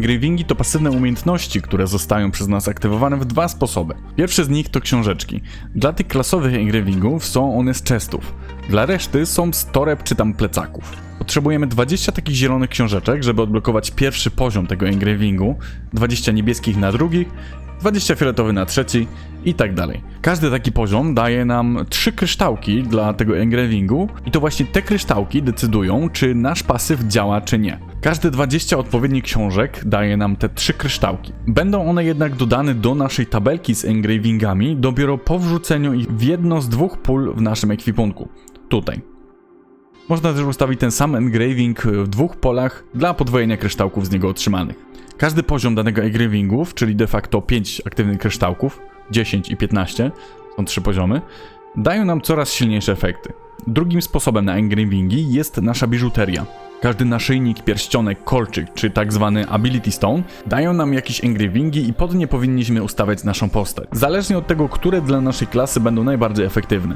Engravingi to pasywne umiejętności, które zostają przez nas aktywowane w dwa sposoby. Pierwszy z nich to książeczki. Dla tych klasowych engravingów są one z chestów. Dla reszty są z toreb czy tam plecaków. Potrzebujemy 20 takich zielonych książeczek, żeby odblokować pierwszy poziom tego engravingu, 20 niebieskich na drugi, 20 fioletowy na trzeci i tak dalej. Każdy taki poziom daje nam trzy kryształki dla tego engravingu i to właśnie te kryształki decydują, czy nasz pasyw działa, czy nie. Każde 20 odpowiednich książek daje nam te trzy kryształki. Będą one jednak dodane do naszej tabelki z engravingami dopiero po wrzuceniu ich w jedno z dwóch pól w naszym ekwipunku. Tutaj. Można też ustawić ten sam engraving w dwóch polach dla podwojenia kryształków z niego otrzymanych. Każdy poziom danego engravingów, czyli de facto 5 aktywnych kryształków, 10 i 15, są trzy poziomy, dają nam coraz silniejsze efekty. Drugim sposobem na engravingi jest nasza biżuteria. Każdy naszyjnik, pierścionek, kolczyk czy tak zwany ability stone dają nam jakieś engravingi i pod nie powinniśmy ustawiać naszą postać. Zależnie od tego, które dla naszej klasy będą najbardziej efektywne.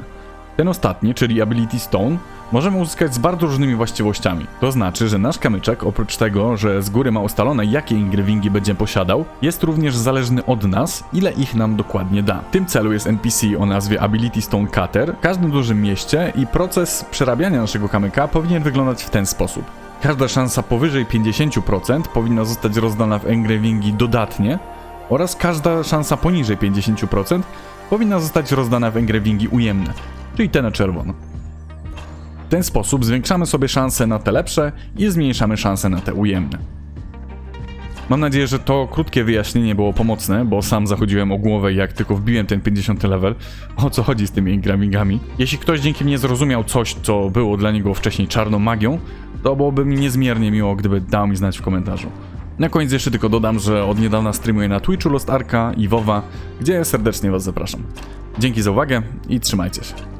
Ten ostatni, czyli Ability Stone, możemy uzyskać z bardzo różnymi właściwościami. To znaczy, że nasz kamyczek, oprócz tego, że z góry ma ustalone, jakie engravingi będzie posiadał, jest również zależny od nas, ile ich nam dokładnie da. W tym celu jest NPC o nazwie Ability Stone Cutter w każdym dużym mieście i proces przerabiania naszego kamyka powinien wyglądać w ten sposób. Każda szansa powyżej 50% powinna zostać rozdana w engravingi dodatnie oraz każda szansa poniżej 50% powinna zostać rozdana w engravingi ujemne, czyli te na czerwono. Ten sposób zwiększamy sobie szanse na te lepsze i zmniejszamy szanse na te ujemne. Mam nadzieję, że to krótkie wyjaśnienie było pomocne, bo sam zachodziłem o głowę jak tylko wbiłem ten 50 level. O co chodzi z tymi engravingami? Jeśli ktoś dzięki mnie zrozumiał coś, co było dla niego wcześniej czarną magią, to byłoby mi niezmiernie miło, gdyby dał mi znać w komentarzu. Na koniec jeszcze tylko dodam, że od niedawna streamuję na Twitchu Lost Arka i Wowa, gdzie serdecznie Was zapraszam. Dzięki za uwagę i trzymajcie się.